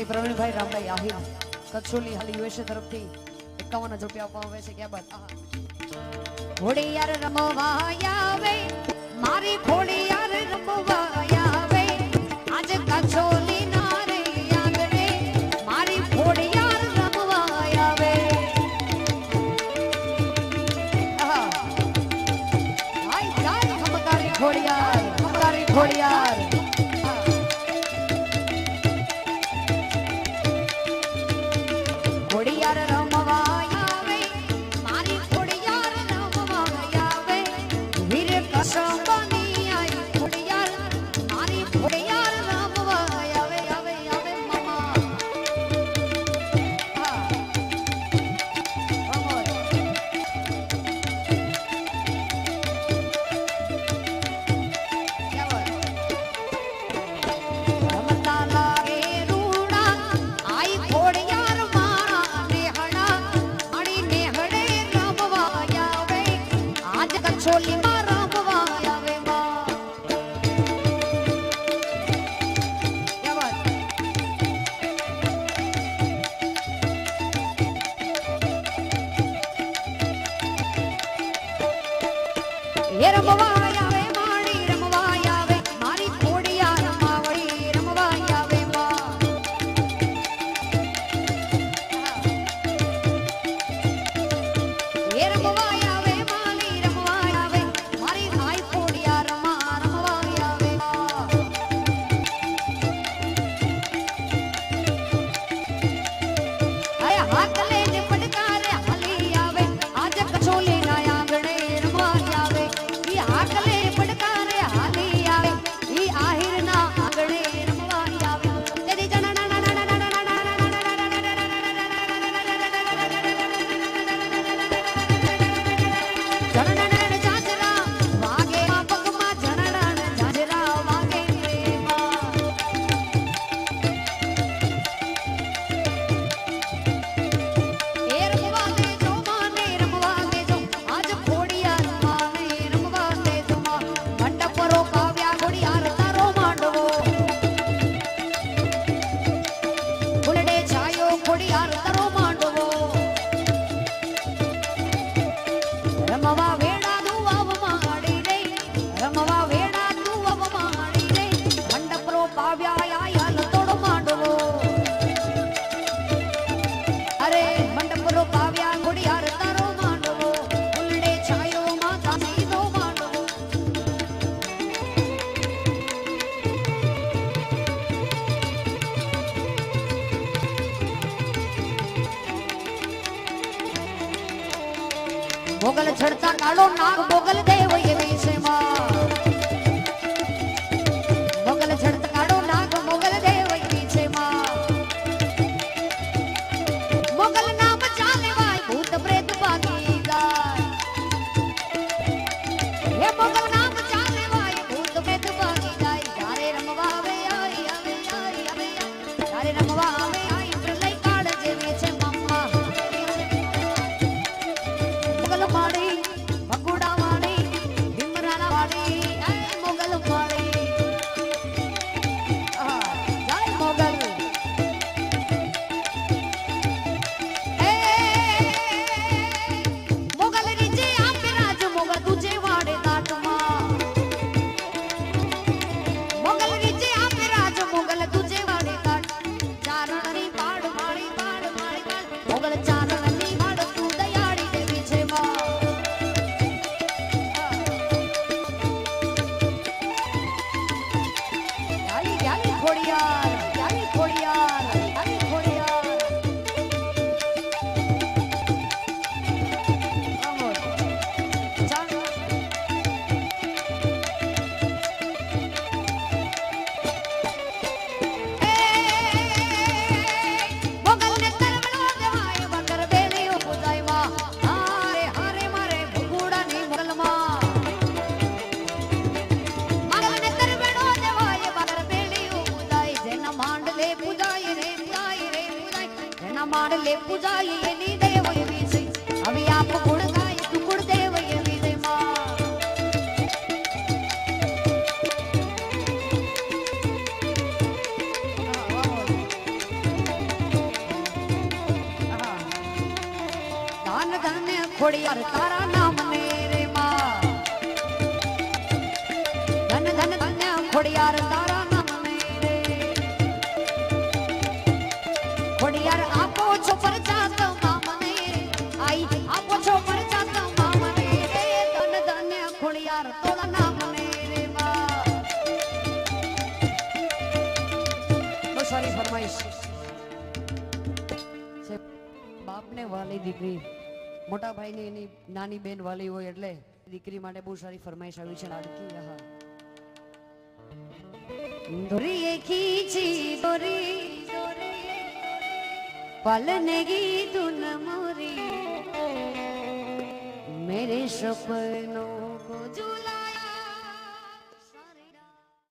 ભાઈ, પ્રવીણભાઈ, રામભાઈ, આહિર, કચ્છોલી, હાલ યુએસએ તરફથી એકાવન હજાર રૂપિયા આપવામાં આવે છે ક્યાં બાદ હોળી યાર રમવા આવે, મારી ખોળી યાર રમવા આવે, આજે કચ્છોલી ના ભોગલ છડતા કાળો નાગ ભોગલ દેવ પ્રમાણ લે પૂજાય એની દેવ એવી છે હવે આપ ગુણ ગાય ટુકુડ દેવ એવી છે દાન ધને ખોડિયાર, તારા નામ ને રે માં. ધન ધન ધન્ય ખોડિયાર તારા બાપને વાલી દીકરી મોટા ભાઈને એની નાની બેન વાલી હોય એટલે દીકરી માટે બહુ સારી ફરમાઈશ આવી છે લાડકી આહા દોરીએ ખીચી દોરી પલને ગીતું મોરી મેરે સપનોं को जो